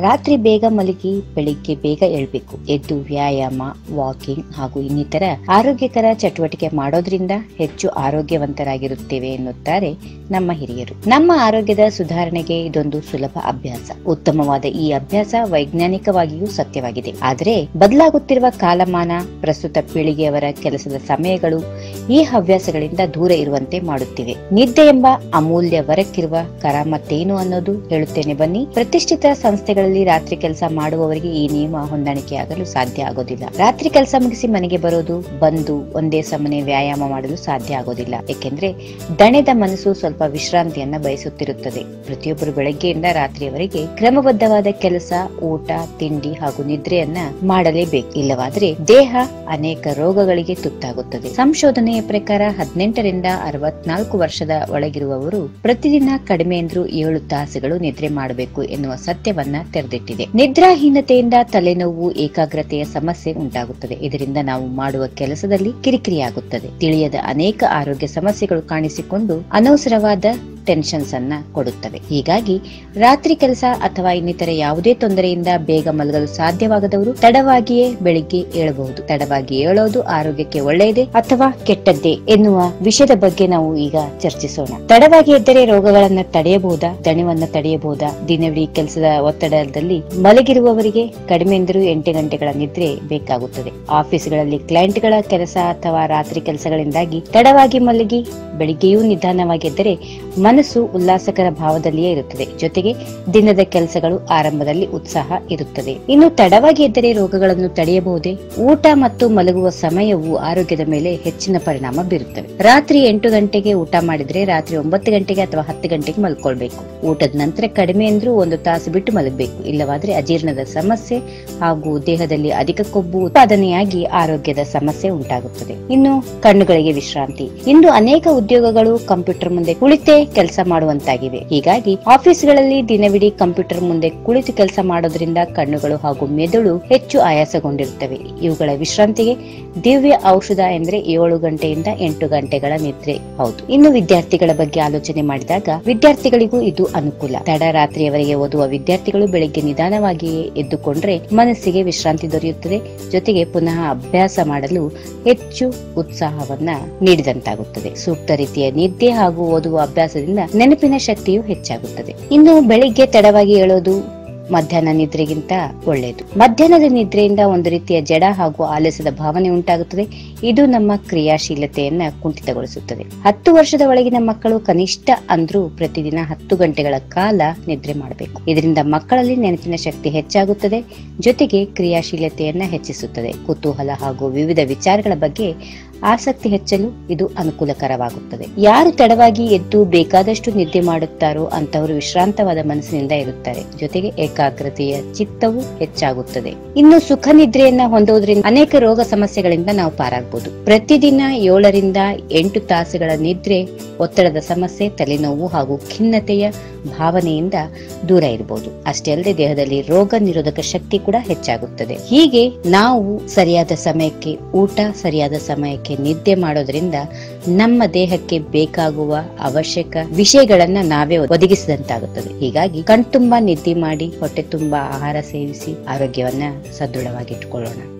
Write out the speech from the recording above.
ರಾತ್ರಿ ಬೇಗ ಮಲಗಿ ಬೆಳಿಗ್ಗೆ ಬೇಗ ಏಳ್ಬೇಕು ಎದ್ದು ವ್ಯಾಯಾಮ ವಾಕಿಂಗ್ ಹಾಗೂ ಇನ್ನಿತರ ಆರೋಗ್ಯಕರ ಚಟುವಟಿಕೆ ಮಾಡೋದ್ರಿಂದ ಹೆಚ್ಚು ಆರೋಗ್ಯವಂತರಾಗಿರುತ್ತೇವೆ ಎನ್ನುತ್ತಾರೆ ನಮ್ಮ ಹಿರಿಯರು. ನಮ್ಮ ಆರೋಗ್ಯದ ಸುಧಾರಣೆಗೆ ಇದೊಂದು ಸುಲಭ ಅಭ್ಯಾಸ. ಉತ್ತಮವಾದ ಈ ಅಭ್ಯಾಸ ವೈಜ್ಞಾನಿಕವಾಗಿಯೂ ಸತ್ಯವಾಗಿದೆ. ಆದರೆ ಬದಲಾಗುತ್ತಿರುವ ಕಾಲಮಾನ, ಪ್ರಸ್ತುತ ಪೀಳಿಗೆಯವರ ಕೆಲಸದ ಸಮಯಗಳು ಈ ಹವ್ಯಾಸಗಳಿಂದ ದೂರ ಇರುವಂತೆ ಮಾಡುತ್ತಿವೆ. ನಿದ್ದೆ ಎಂಬ ಅಮೂಲ್ಯ ವರಕ್ಕಿರುವ ಕರಾಮತ್ತೇನು ಅನ್ನೋದು ಹೇಳುತ್ತೇನೆ ಬನ್ನಿ. ಪ್ರತಿಷ್ಠಿತ ಸಂಸ್ಥೆಗಳಲ್ಲಿ ರಾತ್ರಿ ಕೆಲಸ ಮಾಡುವವರಿಗೆ ಈ ನಿಯಮ ಹೊಂದಾಣಿಕೆಯಾಗಲು ಸಾಧ್ಯ ಆಗೋದಿಲ್ಲ. ರಾತ್ರಿ ಕೆಲಸ ಮುಗಿಸಿ ಮನೆಗೆ ಬರೋದು, ಬಂದು ಒಂದೇ ಸಮನೆ ವ್ಯಾಯಾಮ ಮಾಡಲು ಸಾಧ್ಯ ಆಗೋದಿಲ್ಲ. ಏಕೆಂದ್ರೆ ದಣೆದ ಮನಸ್ಸು ಸ್ವಲ್ಪ ವಿಶ್ರಾಂತಿಯನ್ನ ಬಯಸುತ್ತಿರುತ್ತದೆ. ಪ್ರತಿಯೊಬ್ಬರು ಬೆಳಗ್ಗೆಯಿಂದ ರಾತ್ರಿಯವರೆಗೆ ಕ್ರಮಬದ್ಧವಾದ ಕೆಲಸ, ಊಟ, ತಿಂಡಿ ಹಾಗೂ ನಿದ್ರೆಯನ್ನ ಮಾಡಲೇಬೇಕು. ಇಲ್ಲವಾದ್ರೆ ದೇಹ ಅನೇಕ ರೋಗಗಳಿಗೆ ತುತ್ತಾಗುತ್ತದೆ. ಸಂಶೋಧನೆಯ ಪ್ರಕಾರ ಹದಿನೆಂಟರಿಂದ ಅರವತ್ನಾಲ್ಕು ವರ್ಷದ ಒಳಗಿರುವವರು ಪ್ರತಿದಿನ ಕಡಿಮೆ ಎಂದ್ರೂ ಏಳು ತಾಸುಗಳು ನಿದ್ರೆ ಮಾಡಬೇಕು ಎನ್ನುವ ಸತ್ಯವನ್ನ ತೆರೆದಿಟ್ಟಿದೆ. ನಿದ್ರಾಹೀನತೆಯಿಂದ ತಲೆನೋವು, ಏಕಾಗ್ರತೆಯ ಸಮಸ್ಯೆ ಉಂಟಾಗುತ್ತದೆ. ಇದರಿಂದ ನಾವು ಮಾಡುವ ಕೆಲಸದಲ್ಲಿ ಕಿರಿಕಿರಿಯಾಗುತ್ತದೆ. ತಿಳಿಯದ ಅನೇಕ ಆರೋಗ್ಯ ಸಮಸ್ಯೆಗಳು ಕಾಣಿಸಿಕೊಂಡು ಅನವಸರವಾದ ಟೆನ್ಷನ್ಸ್ ಅನ್ನ ಕೊಡುತ್ತವೆ. ಹೀಗಾಗಿ ರಾತ್ರಿ ಕೆಲಸ ಅಥವಾ ಇನ್ನಿತರ ಯಾವುದೇ ತೊಂದರೆಯಿಂದ ಬೇಗ ಮಲಗಲು ಸಾಧ್ಯವಾಗದವರು ತಡವಾಗಿಯೇ ಬೆಳಿಗ್ಗೆ ಏಳಬಹುದು. ತಡವಾಗಿ ಏಳೋದು ಆರೋಗ್ಯಕ್ಕೆ ಒಳ್ಳೆಯದೇ ಅಥವಾ ಕೆಟ್ಟದ್ದೇ ಎನ್ನುವ ವಿಷಯದ ಬಗ್ಗೆ ನಾವು ಈಗ ಚರ್ಚಿಸೋಣ. ತಡವಾಗಿ ಎದ್ದರೆ ರೋಗಗಳನ್ನ ತಡೆಯಬಹುದಾ? ದಣಿವನ್ನ ತಡೆಯಬಹುದಾ? ದಿನವಿಡೀ ಕೆಲಸದ ಒತ್ತಡದಲ್ಲಿ ಮಲಗಿರುವವರಿಗೆ ಕಡಿಮೆ ಎಂದರೂ ಎಂಟು ಗಂಟೆಗಳ ನಿದ್ರೆ ಬೇಕಾಗುತ್ತದೆ. ಆಫೀಸ್ಗಳಲ್ಲಿ ಕ್ಲೈಂಟ್ಗಳ ಕೆಲಸ ಅಥವಾ ರಾತ್ರಿ ಕೆಲಸಗಳಿಂದಾಗಿ ತಡವಾಗಿ ಮಲಗಿ ಬೆಳಿಗ್ಗೆಯೂ ನಿಧಾನವಾಗಿ ಎದ್ದರೆ ಮನಸ್ಸು ಉಲ್ಲಾಸಕರ ಭಾವದಲ್ಲಿಯೇ ಇರುತ್ತದೆ. ಜೊತೆಗೆ ದಿನದ ಕೆಲಸಗಳು ಆರಂಭದಲ್ಲಿ ಉತ್ಸಾಹ ಇರುತ್ತದೆ. ಇನ್ನು ತಡವಾಗಿ ಎದ್ದರೆ ರೋಗಗಳನ್ನು ತಡೆಯಬಹುದೇ? ಊಟ ಮತ್ತು ಮಲಗುವ ಸಮಯವು ಆರೋಗ್ಯದ ಮೇಲೆ ಹೆಚ್ಚಿನ ಪರಿಣಾಮ ಬೀರುತ್ತವೆ. ರಾತ್ರಿ ಎಂಟು ಗಂಟೆಗೆ ಊಟ ಮಾಡಿದ್ರೆ ರಾತ್ರಿ ಒಂಬತ್ತು ಗಂಟೆಗೆ ಅಥವಾ ಹತ್ತು ಗಂಟೆಗೆ ಮಲ್ಕೊಳ್ಬೇಕು. ಊಟದ ನಂತರ ಕಡಿಮೆ ಅಂದ್ರೂ ಒಂದು ತಾಸು ಬಿಟ್ಟು ಮಲಗಬೇಕು. ಇಲ್ಲವಾದ್ರೆ ಅಜೀರ್ಣದ ಸಮಸ್ಯೆ ಹಾಗೂ ದೇಹದಲ್ಲಿ ಅಧಿಕ ಕೊಬ್ಬು ಉತ್ಪಾದನೆಯಾಗಿ ಆರೋಗ್ಯದ ಸಮಸ್ಯೆ ಉಂಟಾಗುತ್ತದೆ. ಇನ್ನು ಕಣ್ಣುಗಳಿಗೆ ವಿಶ್ರಾಂತಿ. ಇಂದು ಅನೇಕ ಉದ್ಯೋಗಗಳು ಕಂಪ್ಯೂಟರ್ ಮುಂದೆ ಕುಳಿತೇ ಕೆಲಸ ಮಾಡುವಂತಾಗಿವೆ. ಹೀಗಾಗಿ ಆಫೀಸ್ಗಳಲ್ಲಿ ದಿನವಿಡೀ ಕಂಪ್ಯೂಟರ್ ಮುಂದೆ ಕುಳಿತು ಕೆಲಸ ಮಾಡೋದ್ರಿಂದ ಕಣ್ಣುಗಳು ಹಾಗೂ ಮೆದುಳು ಹೆಚ್ಚು ಆಯಾಸಗೊಂಡಿರುತ್ತವೆ. ಇವುಗಳ ವಿಶ್ರಾಂತಿಗೆ ದಿವ್ಯ ಔಷಧ ಎಂದ್ರೆ ಏಳು ಗಂಟೆಯಿಂದ ಎಂಟು ಗಂಟೆಗಳ ನಿದ್ರೆ. ಹೌದು. ಇನ್ನು ವಿದ್ಯಾರ್ಥಿಗಳ ಬಗ್ಗೆ ಆಲೋಚನೆ ಮಾಡಿದಾಗ ವಿದ್ಯಾರ್ಥಿಗಳಿಗೂ ಇದು ಅನುಕೂಲ. ತಡರಾತ್ರಿಯವರೆಗೆ ಓದುವ ವಿದ್ಯಾರ್ಥಿಗಳು ಬೆಳಿಗ್ಗೆ ನಿಧಾನವಾಗಿಯೇ ಎದ್ದುಕೊಂಡ್ರೆ ಮನಸ್ಸಿಗೆ ವಿಶ್ರಾಂತಿ ದೊರೆಯುತ್ತದೆ. ಜೊತೆಗೆ ಪುನಃ ಅಭ್ಯಾಸ ಮಾಡಲು ಹೆಚ್ಚು ಉತ್ಸಾಹವನ್ನ ನೀಡಿದಂತಾಗುತ್ತದೆ. ಸೂಕ್ತ ರೀತಿಯ ನಿದ್ದೆ ಹಾಗೂ ಓದುವ ಅಭ್ಯಾಸದಿಂದ ನೆನಪಿನ ಶಕ್ತಿಯು ಹೆಚ್ಚಾಗುತ್ತದೆ. ಇನ್ನು ಬೆಳಿಗ್ಗೆ ತಡವಾಗಿ ಏಳೋದು ಮಧ್ಯಾಹ್ನ ನಿದ್ರೆಗಿಂತ ಒಳ್ಳೆಯದು. ಮಧ್ಯಾಹ್ನದ ನಿದ್ರೆಯಿಂದ ಒಂದು ರೀತಿಯ ಜಡ ಹಾಗೂ ಆಲಸ್ಯದ ಭಾವನೆ ಉಂಟಾಗುತ್ತದೆ. ಇದು ನಮ್ಮ ಕ್ರಿಯಾಶೀಲತೆಯನ್ನ ಕುಂಠಿತಗೊಳಿಸುತ್ತದೆ. ಹತ್ತು ವರ್ಷದ ಒಳಗಿನ ಮಕ್ಕಳು ಕನಿಷ್ಠ ಅಂದ್ರೂ ಪ್ರತಿದಿನ ಹತ್ತು ಗಂಟೆಗಳ ಕಾಲ ನಿದ್ರೆ ಮಾಡಬೇಕು. ಇದರಿಂದ ಮಕ್ಕಳಲ್ಲಿ ನೆನಪಿನ ಶಕ್ತಿ ಹೆಚ್ಚಾಗುತ್ತದೆ. ಜೊತೆಗೆ ಕ್ರಿಯಾಶೀಲತೆಯನ್ನ ಹೆಚ್ಚಿಸುತ್ತದೆ. ಕುತೂಹಲ ಹಾಗೂ ವಿವಿಧ ವಿಚಾರಗಳ ಬಗ್ಗೆ ಆಸಕ್ತಿ ಹೆಚ್ಚಲು ಇದು ಅನುಕೂಲಕರವಾಗುತ್ತದೆ. ಯಾರು ತಡವಾಗಿ ಎದ್ದು ಬೇಕಾದಷ್ಟು ನಿದ್ದೆ ಮಾಡುತ್ತಾರೋ ಅಂತವರು ವಿಶ್ರಾಂತವಾದ ಮನಸ್ಸಿನಿಂದ ಇರುತ್ತಾರೆ. ಜೊತೆಗೆ ಏಕಾಗ್ರತೆಯ ಚಿತ್ತವು ಹೆಚ್ಚಾಗುತ್ತದೆ. ಇನ್ನು ಸುಖ ನಿದ್ರೆಯನ್ನ ಹೊಂದೋದ್ರಿಂದ ಅನೇಕ ರೋಗ ಸಮಸ್ಯೆಗಳಿಂದ ನಾವು ಪಾರಾಗಬಹುದು ಪ್ರತಿದಿನ ಏಳರಿಂದ ಎಂಟು ತಾಸುಗಳ ನಿದ್ರೆ ಒತ್ತಡದ ಸಮಸ್ಯೆ, ತಲೆನೋವು ಹಾಗೂ ಖಿನ್ನತೆಯ ಭಾವನೆಯಿಂದ ದೂರ ಇರಬಹುದು ಅಷ್ಟೇ ಅಲ್ಲದೆ ದೇಹದಲ್ಲಿ ರೋಗ ನಿರೋಧಕ ಶಕ್ತಿ ಕೂಡ ಹೆಚ್ಚಾಗುತ್ತದೆ. ಹೀಗೆ ನಾವು ಸರಿಯಾದ ಸಮಯಕ್ಕೆ, ಊಟ ಸರಿಯಾದ ಸಮಯಕ್ಕೆ ನಿದ್ದೆ ಮಾಡೋದ್ರಿಂದ ನಮ್ಮ ದೇಹಕ್ಕೆ ಬೇಕಾಗುವ ಅವಶ್ಯಕ ವಿಷಯಗಳನ್ನ ನಾವೇ ಒದಗಿಸಿದಂತಾಗುತ್ತದೆ. ಹೀಗಾಗಿ ಕಣ್ತುಂಬ ನಿದ್ದೆ ಮಾಡಿ, ಹೊಟ್ಟೆ ತುಂಬಾ ಆಹಾರ ಸೇವಿಸಿ ಆರೋಗ್ಯವನ್ನ ಸದೃಢವಾಗಿಟ್ಟುಕೊಳ್ಳೋಣ.